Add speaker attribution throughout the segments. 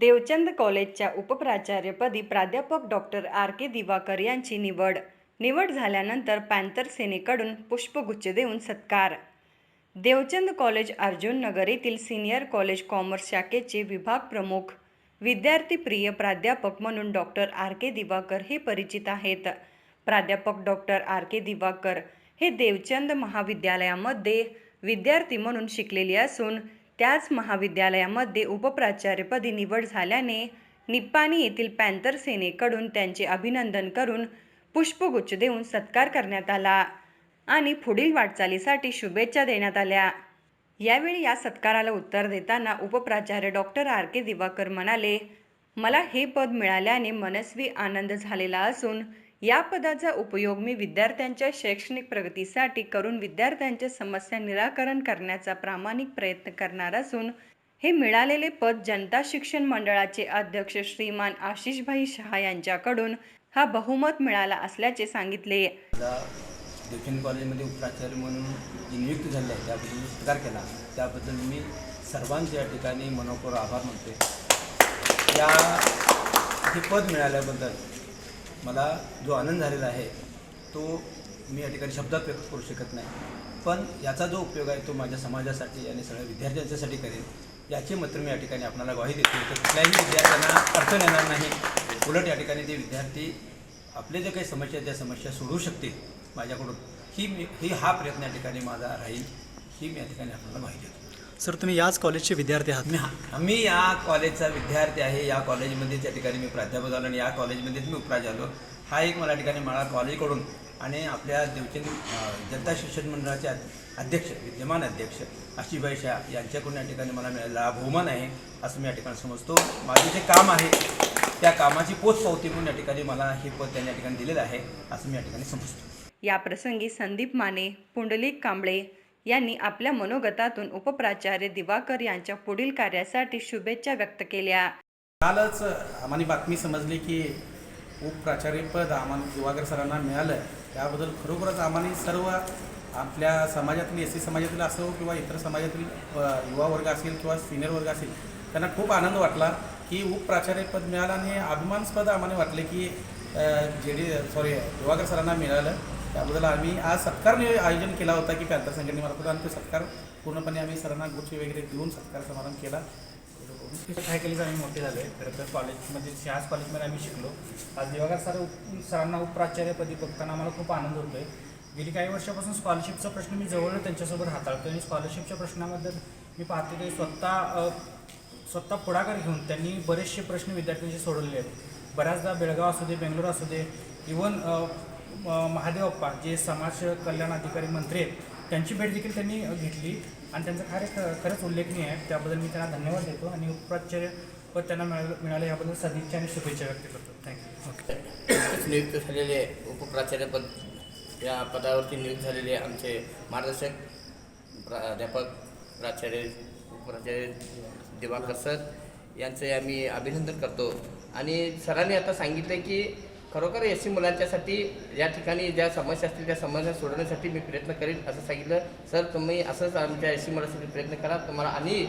Speaker 1: देवचंद कॉलेजच्या उपप्राचार्यपदी प्राध्यापक doctor R K Diwakar यांची निवड. निवड झाल्यानंतर पॅन्थर सेनेकडून पुष्पगुच्छ देऊन सत्कार. देवचंद कॉलेज अर्जुन नगर येथील सिनियर कॉलेज कॉमर्स शाखेचे विभाग प्रमुख. विद्यार्थीप्रिय प्राध्यापक म्हणून डॉक्टर आर के दिवाकर हे परिचित आहेत. प्राध्यापक डॉक्टर आर के दिवाकर हे देवचंद महाविद्यालयामध्ये विद्यार्थी म्हणून शिकलेले असून त्याच महाविद्यालयामध्ये उपप्राचार्यपदी निवड झाल्याने निप्पाणी येथील पॅन्थर सेनेकडून त्यांचे अभिनंदन करून पुष्पगुच्छ देऊन सत्कार करण्यात आला आणि पुढील वाटचालीसाठी शुभेच्छा देण्यात आल्या. यावेळी या सत्काराला उत्तर देताना उपप्राचार्य डॉक्टर आर. के. दिवाकर म्हणाले मला हे पद मिळाल्याने मनस्वी आनंद झालेला असून या पदाचा उपयोग मी विद्यार्थ्यांच्या शैक्षणिक प्रगतीसाठी करून विद्यार्थ्यांच्या समस्या निराकरण करण्याचा प्रामाणिक प्रयत्न करणार असून हे मिळालेले पद जनता शिक्षण मंडळाचे अध्यक्ष श्रीमान आशिषभाई शहा यांच्याकडून हा बहुमत मिळाला असल्याचे सांगितले.
Speaker 2: देवचंद कॉलेजमध्ये उपप्राचार्य म्हणून जी नियुक्ती झाली आहे त्याबद्दल मी स्वीकार केला. त्याबद्दल मी सर्वांच्या या ठिकाणी मनोपूर आभार मानते या हे पद मिळाल्याबद्दल मला जो आनंद झालेला आहे तो मी या ठिकाणी शब्दात व्यक्त करू शकत नाही. पण याचा जो उपयोग आहे तो माझ्या समाजासाठी आणि सगळ्या विद्यार्थ्यांच्यासाठी करेन याची मात्र मी या ठिकाणी आपल्याला ग्वाही देतो. तर कुठल्याही विद्यार्थ्यांना अडचण येणार नाही. उलट या ठिकाणी ते विद्यार्थी आपले जे काही समस्या आहेत त्या समस्या सोडवू शकतील माझ्याकडून. ही मी ही हा प्रयत्न या ठिकाणी माझा राहील. ही मी या ठिकाणी आपल्याला ग्वाही देतो.
Speaker 3: सर तुम्ही याच कॉलेजचे विद्यार्थी आहात.
Speaker 2: मी हा मी या कॉलेजचा विद्यार्थी आहे. या कॉलेजमध्ये त्या ठिकाणी मी प्राध्यापक झालो आणि या कॉलेजमध्येच मी उपरा झालो. हा एक मला ठिकाणी मला कॉलेजकडून आणि आपल्या देवचंद जनता शिक्षण मंडळाचे अध- अध्यक्ष विद्यमान अध्यक्ष आशिषभाई शाह यांच्याकडून या ठिकाणी मला मिळालेला हा बहुमान आहे असं मी या ठिकाणी समजतो. माझे जे काम आहे त्या कामाची पोचपावती म्हणून या ठिकाणी मला हे पद त्यांनी या ठिकाणी दिलेलं आहे असं मी या ठिकाणी समजतो.
Speaker 1: या प्रसंगी संदीप माने पुंडलिक कांबळे यांनी आपल्या मनोगतातून उपप्राचार्य दिवाकर यांच्या पुढील कार्यासाठी शुभेच्छा व्यक्त केल्या.
Speaker 4: कालच आम्हाला बातमी समजली की उपप्राचार्यपद आम्हाला दिवाकर सरांना मिळालं. त्याबद्दल खरोखरच आम्हाला सर्व आपल्या समाजातील एस सी समाजातील असो किंवा इतर समाजातील युवा वर्ग असेल किंवा सिनियर वर्ग असेल त्यांना खूप आनंद वाटला की उपप्राचार्यपद मिळालं आणि अभिमानस्पद आम्हाला वाटले की जे डी सॉरी दिवाकर सरांना मिळालं. त्याबद्दल आम्ही आज सत्कारने आयोजन केला होता की पॅन्थर संघटने मला आणि तो सत्कार पूर्णपणे आम्ही सरांना गुच्छ वगैरे देऊन सत्कार समारंभ केला.
Speaker 5: फॅकल्टीज आम्ही मोठे झाले. खरं तर कॉलेजमध्ये ह्याच कॉलेजमध्ये आम्ही शिकलो. आज दिवाकर सर उप सरांना उपप्राचार्यपदी बघताना आम्हाला खूप आनंद होतो आहे गेली काही वर्षापासून स्कॉलरशिपचा प्रश्न मी जवळ त्यांच्यासोबत हाताळतो आणि स्कॉलरशिपच्या प्रश्नाबद्दल मी पाहतो ते स्वतः स्वतः पुढाकार घेऊन त्यांनी बरेचसे प्रश्न विद्यार्थ्यांचे सोडवले आहेत. बऱ्याचदा बेळगाव असू दे बेंगलोर असू दे इवन महादेव अप्पा जे समाज कल्याण अधिकारी मंत्री आहेत त्यांची भेट देखील त्यांनी घेतली. आणि त्यांचं कार्य खरंच उल्लेखनीय आहे. त्याबद्दल मी त्यांना धन्यवाद देतो आणि उपप्राचार्य व त्यांना मिळालं मिळालं याबद्दल सदिच्छा आणि शुभेच्छा व्यक्त करतो. Thank you
Speaker 6: okay. नियुक्त झालेले उपप्राचार्यपद या पदावरती नियुक्त झालेले आमचे मार्गदर्शक प्राध्यापक प्राचार्य उपप्राचार्य दिवाकर सर यांचे आम्ही अभिनंदन करतो. आणि सरांनी आता सांगितलं की खरोखर एस सी मुलांच्यासाठी या ठिकाणी ज्या समस्या असतील त्या समस्या सोडवण्यासाठी मी प्रयत्न करेन असं सांगितलं. सर तुम्ही असंच आमच्या एस सी मुलांसाठी प्रयत्न करा. तुम्हाला आणि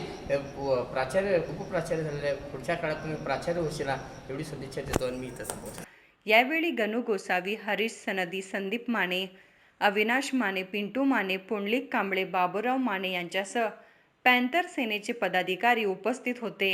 Speaker 6: प्राचार्य उपप्राचार्य झालेल्या पुढच्या काळात तुम्ही प्राचार्य होशीला एवढी सदिच्छा देतो आणि मी इथं संपवतो.
Speaker 1: यावेळी गणू गोसावी हरीश सनदी संदीप माने अविनाश माने पिंटू माने पुंडलिक कांबळे बाबूराव माने यांच्यासह पॅन्थर सेनेचे पदाधिकारी उपस्थित होते.